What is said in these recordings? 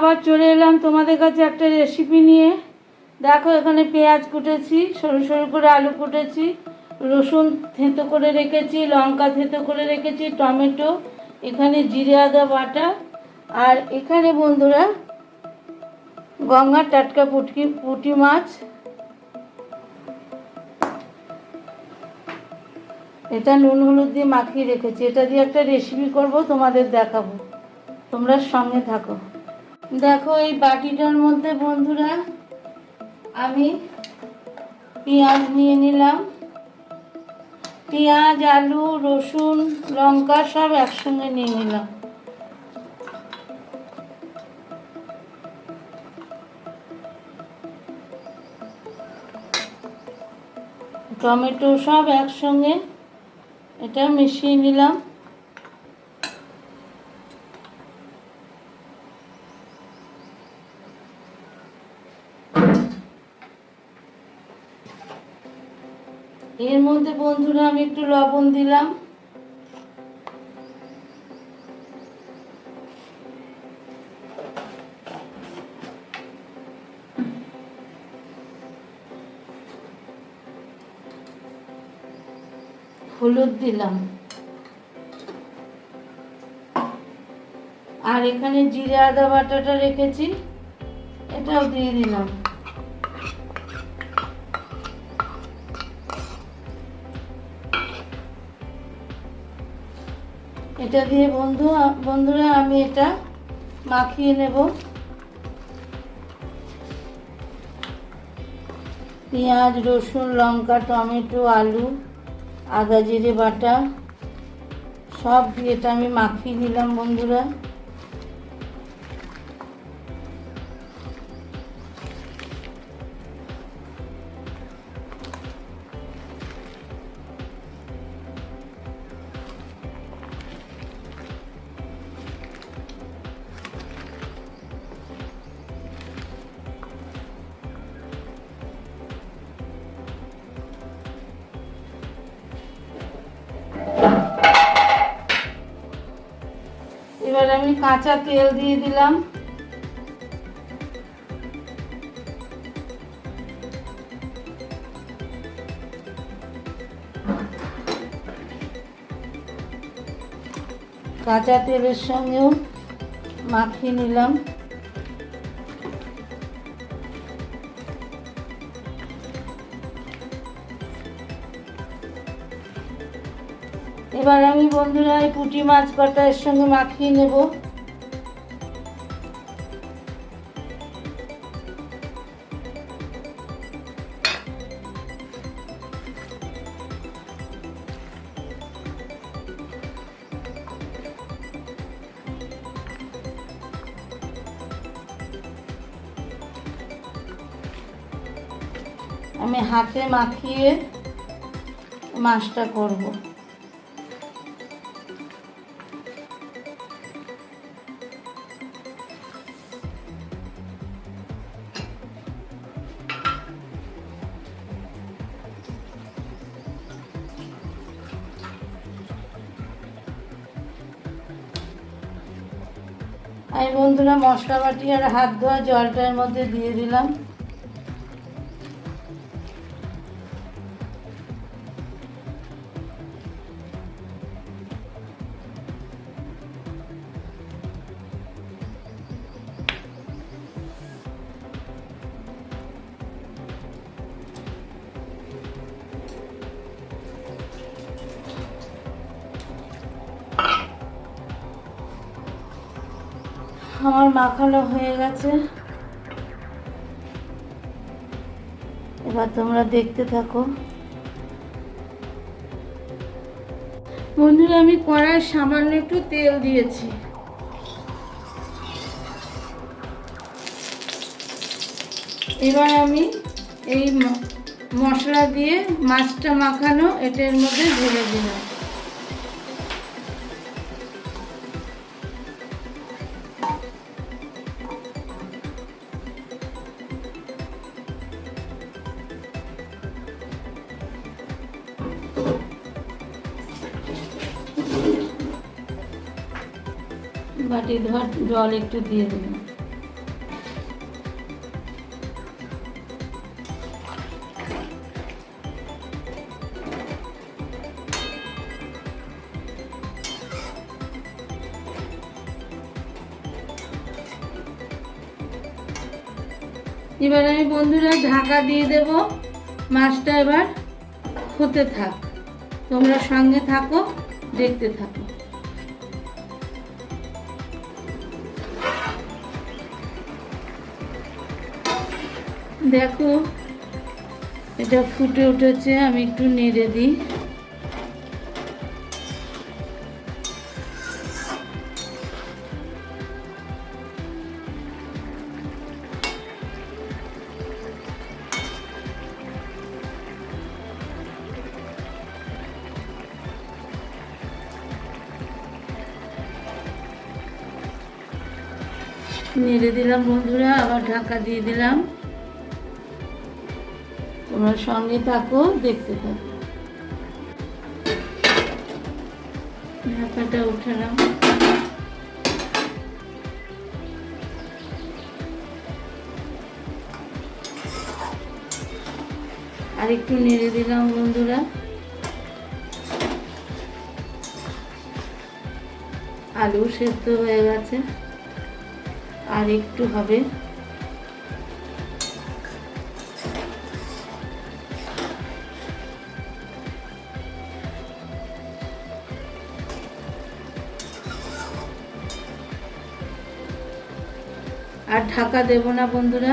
আবার চলে এলাম তোমাদের কাছে একটা রেসিপি নিয়ে। দেখো, এখানে পেঁয়াজ কুটেছি, সরু সরু করে আলু কুটেছি, রসুন থেঁতো করে রেখেছি, লঙ্কা থেঁতো করে রেখেছি, টমেটো, এখানে জিরে, আদা, বাটা, আর এখানে বন্ধুরা গঙ্গার টাটকা পুটকি, পুঁটি মাছ। এটা নুন হলুদ দিয়ে মাখিয়ে রেখেছি। এটা দিয়ে একটা রেসিপি করব, তোমাদের দেখাবো। তোমরা সঙ্গে থাকো। দেখো এই বাটিটার মধ্যে, বন্ধুরা, আমি পেঁয়াজ নিয়ে নিলাম। পেঁয়াজ, আলু, রসুন, লঙ্কা সব একসঙ্গে নিয়ে নিলাম। টমেটো সব একসঙ্গে এটা মিশিয়ে নিলাম। এর মধ্যে বন্ধুরা আমি একটু লবণ দিলাম। হলুদ দিলাম। আর এখানে জিরে আদা বাটাটা রেখেছি, এটাও দিয়ে দিলাম। এটা দিয়ে বন্ধু, বন্ধুরা, আমি এটা মাখিয়ে নেব। পেঁয়াজ, রসুন, লঙ্কা, টমেটো, আলু, আদা, জিরে, বাটা, সব দিয়ে এটা আমি মাখিয়ে নিলাম বন্ধুরা। এবার আমি কাঁচা তেল দিয়ে দিলাম। কাঁচা তেলের সঙ্গেও মাখিয়ে নিলাম। এবার আমি বন্ধুরা এই পুঁটি মাছ কটা এর সঙ্গে মাখিয়ে নেব। আমি হাতে মাখিয়ে মাছটা করব। আমি বন্ধুরা মশলা বাটি আর হাত ধোয়া জলটার মধ্যে দিয়ে দিলাম। আমার মাখানো হয়ে গেছে। এবার তোমরা দেখতে থাকো। বন্ধুরা, আমি কড়ায় সামান্য একটু তেল দিয়েছি। এবার আমি এই মশলা দিয়ে মাছটা মাখানো, এটার মধ্যে ঢেলে দিলাম। বাটি ধর, জল একটু দিয়ে দেব। এবার আমি বন্ধুরা ঢাকা দিয়ে দেব। মাছটা এবার হতে থাক। তোমরা সঙ্গে থাকো। দেখতে থাকো। দেখো এটা ফুটে উঠেছে আমি একটু নেড়ে দিই। নেড়ে দিলাম বন্ধুরা, আবার ঢাকা দিয়ে দিলাম। তোমরা সঙ্গে থাকো, দেখতে থাকো। ঢাকাটা উঠালাম। আর একটু নেড়ে দিলাম বন্ধুরা। আলু সেদ্ধ হয়ে গেছে। আর একটু হবে। আর ঢাকা দেব না বন্ধুরা।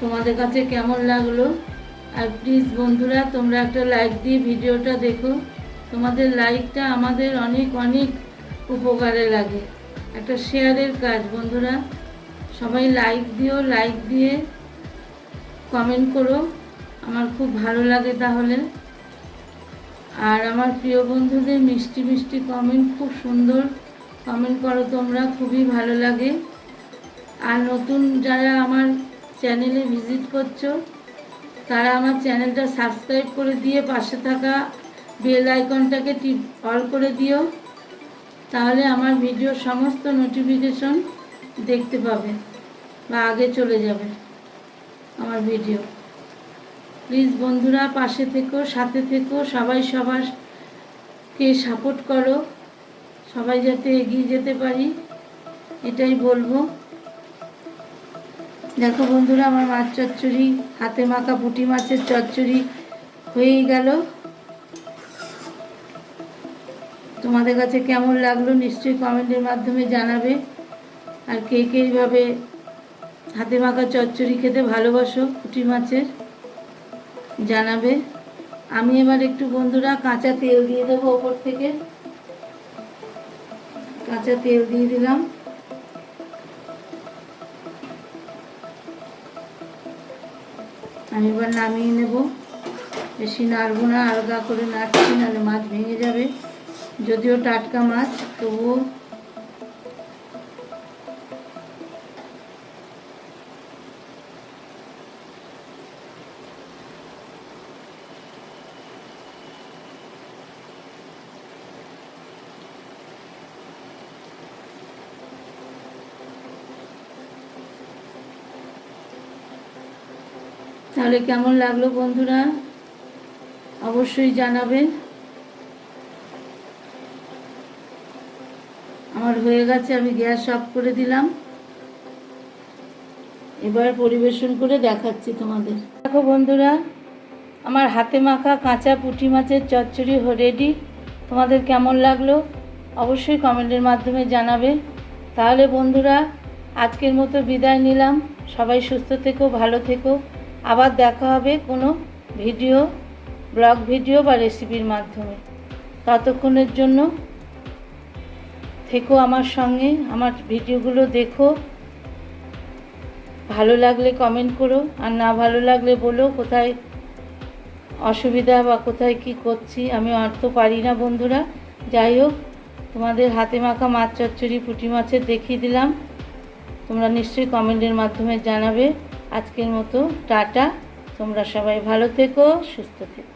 তোমাদের কাছে কেমন লাগল? আর প্লিজ বন্ধুরা, তোমরা একটা লাইক দিয়ে ভিডিওটা দেখো। তোমাদের লাইকটা আমাদের অনেক অনেক উপকারে লাগে। একটা শেয়ারের কাজ, বন্ধুরা। সবাই লাইক দিও লাইক দিয়ে কমেন্ট করো। আমার খুব ভালো লাগে তাহলে। আর আমার প্রিয় বন্ধুদের মিষ্টি মিষ্টি কমেন্ট খুব সুন্দর কমেন্ট করো তোমরা, খুবই ভালো লাগে। আর নতুন যারা আমার চ্যানেলে ভিজিট করছ তারা আমার চ্যানেলটা সাবস্ক্রাইব করে দিয়ে পাশে থাকা বেল আইকনটাকে টিপ অল করে দিও। তাহলে আমার ভিডিওর সমস্ত নোটিফিকেশন দেখতে পাবে বা আগে চলে যাবে আমার ভিডিও। প্লিজ বন্ধুরা, পাশে থেকো, সাথে থেকো, সবাই সবারকে সাপোর্ট করো। সবাই যাতে এগিয়ে যেতে পারি, এটাই বলব। দেখো বন্ধুরা, আমার মাছ চচ্চড়ি, হাতে মাখা পুঁটি মাছের চচ্চড়ি হয়েই গেল। তোমাদের কাছে কেমন লাগল নিশ্চয়ই কমেন্টের মাধ্যমে জানাবে। আর কে কে এইভাবে হাতে মাখা চচ্চড়ি খেতে ভালোবাসো পুঁটি মাছের, জানাবে। আমি এবার একটু বন্ধুরা কাঁচা তেল দিয়ে দেবো ওপর থেকে। কাঁচা তেল দিয়ে দিলাম। আমি এবার নামিয়ে নেব। বেশি নাড়বো না, আলগা করে নাড়ছি, নাহলে মাছ ভেঙে যাবে। যদিও টাটকা মাছ, তবুও তাহলে কেমন লাগল বন্ধুরা? অবশ্যই জানাবেন আমার হয়ে গেছে, আমি গ্যাস অফ করে দিলাম। এবার পরিবেশন করে দেখাচ্ছি তোমাদের। দেখো বন্ধুরা, আমার হাতে মাখা কাঁচা পুঁটি মাছের চচ্চড়ি রেডি তোমাদের কেমন লাগল? অবশ্যই কমেন্টের মাধ্যমে জানাবে। তাহলে বন্ধুরা, আজকের মতো বিদায় নিলাম। সবাই সুস্থ থেকো, ভালো থেকো। আবার দেখা হবে কোনো ভিডিও, ব্লগ ভিডিও বা রেসিপির মাধ্যমে। ততক্ষণের জন্য থেকো আমার সঙ্গে, আমার ভিডিওগুলো দেখো। ভালো লাগলে কমেন্ট করো, আর না ভালো লাগলে বলো কোথায় অসুবিধা বা কোথায় কি করছি, আমি তো পারি না বন্ধুরা। যাই হোক, তোমাদের হাতে মাখা মাছ চচ্চড়ি, পুঁটি মাছের দেখিয়ে দিলাম। তোমরা নিশ্চয়ই কমেন্টের মাধ্যমে জানাবে। আজকের মতো টাটা। তোমরা সবাই ভালো থেকো সুস্থ থেকো।